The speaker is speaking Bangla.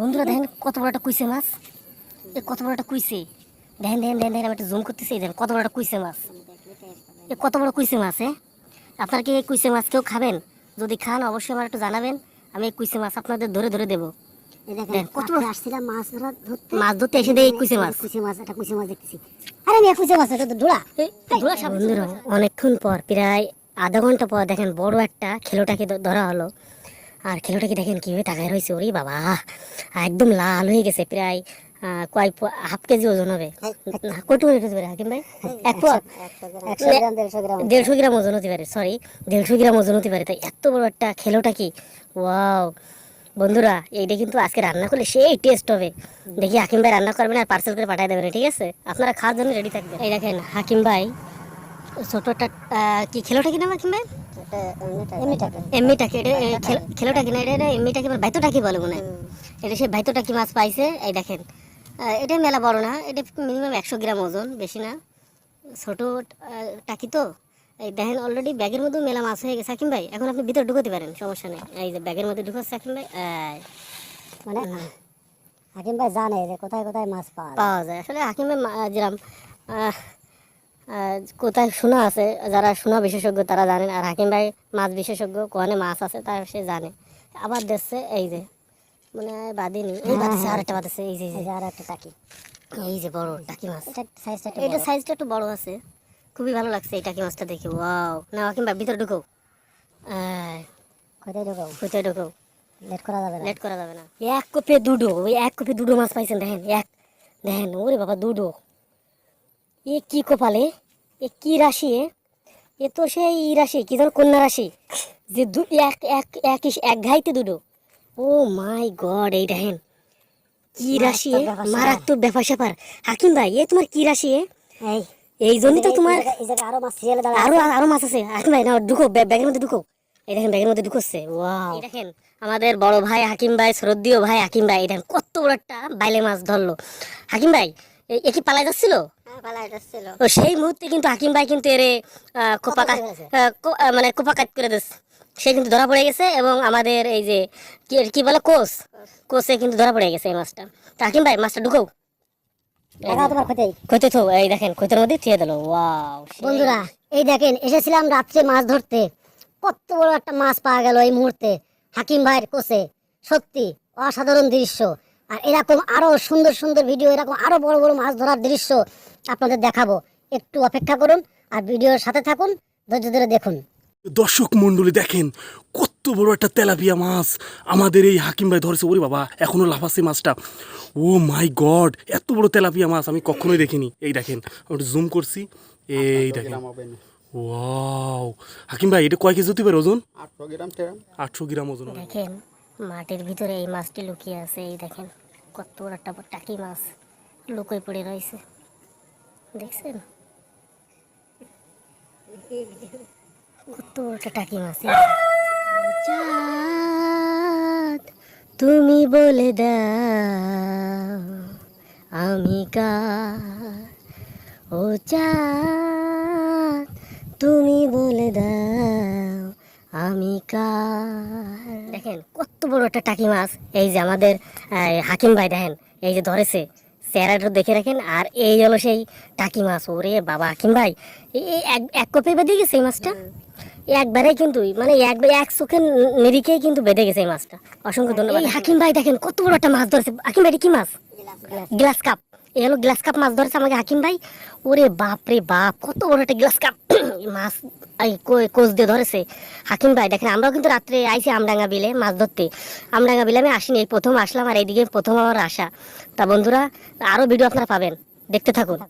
বন্ধুরা দেখেন কত বড় একটা কুইসে মাছ। এ কত বড় একটা কুইসে দেখেন দেখেন দেখেন দেখেন আমি একটা জুম করতেছি দেখেন কত বড় একটা কুইসে মাছ। এ কত বড় কুইসে মাছ হ্যাঁ? আপনারা কি এই কুইসে মাছ কেউ খাবেন? যদি খান অবশ্যই আমার একটু জানাবেন আমি এই কুইসে মাছ আপনাদের ধরে ধরে দেবো। এই দেখেন দেখ, কত কত বড়- আসছিলাম মাছ ধরা ধরতে। মাছ ধরতে এসে দেখি কুইসে মাছ। কুচি মাছ এটা কুচি মাছ দেখতেছি। আরে আমি কুচি মাছ এটা তো ধুলা। বন্ধুরা অনেকক্ষণ পর প্রায় আধা ঘণ্টা পর দেখেন বড় একটা খেলোটাকে ধরা হলো। আর খেলোটাকে দেখেন কীভাবে তাকায় রয়েছে? ওরে বাবা একদম লাল হয়ে গেছে প্রায় কয় হাফ কেজি ওজন হবে। কটু পারে হাকিম ভাই? এক দেড়শো গ্রাম। ওজন হতে পারে সরি দেড়শো গ্রাম ওজন হতে পারে। তাই এত বড় একটা খেলোটা কি? ওয়াও বন্ধুরা এইটা কিন্তু আজকে রান্না করলে সেই টেস্ট হবে। দেখি হাকিম ভাই রান্না করবেন আর পার্সেল করে পাঠিয়ে দেবেন ঠিক আছে? আপনারা খাওয়ার জন্য রেডি থাকবেন। এই দেখেন হাকিম ভাই ছোটটা কি খেলোটা কি নাম হাকিম ভাই? এমনিটাকে এমনিটাকে এটা এ, খেল- খেলোটা কি না? এটা এটা এমনিটাকে বলে? ভাইতোটা কি বলে মনে এটা সে ভাইতোটা কি মাছ পাইছে? এই দেখেন। এটা মেলা বড় না। এটা মিনিমাম একশো গ্রাম ওজন বেশি না। ছোট টাকি তো। এই দেখেন অলরেডি ব্যাগের মধ্যে মেলা মাছ হয়ে গেছে। ভাই এখন আপনি ভিতরে ঢুকতে পারেন সমস্যা নেই। এই যে ব্যাগের মধ্যে ঢুকাচ্ছে ভাই মানে হাকিম ভাই জানে যে কোথায় কোথায় মাছ পাওয়া যায়। পাওয়া যায়। আসলে হাকিম ভাই কোথায় শোনা আছে যারা শোনা বিশেষজ্ঞ তারা জানেন আর হাকিম ভাই মাছ বিশেষজ্ঞ কোয়ানে মাছ আছে তার সে জানে। আবার দেখছে এই যে মানে বাদিনি এই বাদিছে আর একটা বাদিছে এই যে আর একটা টাকি। এই যে বড় টাকি মাছ। এটা সাইজটা একটু এটা বড়। সাইজটা একটু বড় আছে। খুবই ভালো লাগছে এই টাকি মাছটা দেখে ওয়াও। না হাকিম ভাই ভিতরে ঢুকো। কোথায় ঢোকাও কোথায় ঢুকো? লেট করা যাবে না। লেট করা যাবে না। এক কপে দুটো ওই এক কপে দুটো মাছ পাইছেন দেখেন এক। দেখেন ওরে বাবা দুটো এ কি কপালে এ কি রাশি এ? এ তো সেই ই রাশি কি যেন কন্যা রাশি। যে দু এক এক এক এক ঘাইতে দুটো। ও মাই গড এই দেখেন। কি রাশি এ? মারাত্মক ব্যাপার স্যাপার। হাকিম ভাই এ তোমার কি রাশি এ? এই জন্যই তো তোমার আরও মাছ আরও আরও মাছ আছে। হাকিম ভাই না ঢুকো ব্যাগের মধ্যে ঢুকো। এই দেখেন ব্যাগের মধ্যে ঢুকোচ্ছে। ওয়াও। এই দেখেন আমাদের বড় ভাই হাকিম ভাই শ্রদ্ধীয় ভাই হাকিম ভাই এই দেখেন কত বড় একটা বাইলে মাছ ধরলো। হাকিম ভাই এ- কি পালাই যাচ্ছিল? ও সেই মুহূর্তে কিন্তু হাকিম ভাই কিন্তু এরে আহ, কোপা কাট করে গেছে। আহ, কো- আহ, মানে কোপা কাট করে দিচ্ছে সে কিন্তু ধরা পড়ে গেছে এবং আমাদের এই যে কি- বলে কোচ? কোচে কিন্তু ধরা পড়ে গেছে এই মাছটা। তা হাকিম ভাই মাছটা ঢুকো দেখা ক্ষতি। তো এই দেখেন কইতের মধ্যে থিয়ে দিল। ওয়াও বন্ধুরা এই দেখেন এসেছিলাম রাত্রে মাছ ধরতে। কত বড় একটা মাছ পাওয়া গেল এই মুহূর্তে হাকিম ভাইয়ের কোষে সত্যি অসাধারণ দৃশ্য। আর এরকম আরও সুন্দর সুন্দর ভিডিও এরকম আরও বড় বড় মাছ ধরার দৃশ্য আপনাদের দেখাবো। একটু অপেক্ষা করুন আর ভিডিওর সাথে থাকুন ধৈর্য ধরে দেখুন। দর্শক মন্ডলী দেখেন কত বড় একটা তেলাপিয়া মাছ আমাদের এই হাকিম ভাই ধরেছে। ওরে বাবা এখনও লাফাচ্ছে মাছটা। ও মাই গড এত বড় তেলাপিয়া মাছ আমি কখনোই দেখিনি। এই দেখেন আমি জুম করছি। এই দেখেন। ওয়াও। হাকিম ভাই এটা কয় কেজি হতে পারে ওজন? আটশো গ্রাম আটশো গ্রাম ওজন। দেখেন। মাটির ভিতরে এই মাছটি লুকিয়ে আছে এই দেখেন কত বড় একটা টাকি মাছ লুকোয় পড়ে রয়েছে। দেখছেন? কত বড় একটা টাকি মাছ তুমি বলে দাও আমি ও চাঁদ তুমি বলে দাও আমি কার? দেখেন কত বড় একটা টাকি মাছ এই যে আমাদের হাকিম ভাই দেখেন এই যে ধরেছে চেহারাটা দেখে রাখেন আর এই হলো সেই টাকি মাছ ওরে বাবা হাকিম ভাই এক কপি বেঁধে গেছে এই মাছটা? একবারে কিন্তু মানে একবার এক চোখের নিরিখেই কিন্তু বেঁধে গেছে এই মাছটা। অসংখ্য ধন্যবাদ হাকিম ভাই। দেখেন কত বড় একটা মাছ ধরেছে। হাকিম ভাই কি মাছ? Glass cup. এই হলো গ্লাস কাপ মাছ ধরেছে আমাকে হাকিম ভাই। ওরে বাপ রে বাপ, কত বড় একটা গ্লাস কাপ মাছ, এই কোচ দিয়ে ধরেছে। হাকিম ভাই, দেখেন, আমরাও কিন্তু রাত্রে আইছি আমডাঙ্গা বিলে মাছ ধরতে। আমডাঙ্গা বিলে আমি আসিনি, এই প্রথম আসলাম আর এইদিকে প্রথম আমার আসা। তা বন্ধুরা আরও ভিডিও আপনারা পাবেন। দেখতে থাকুন।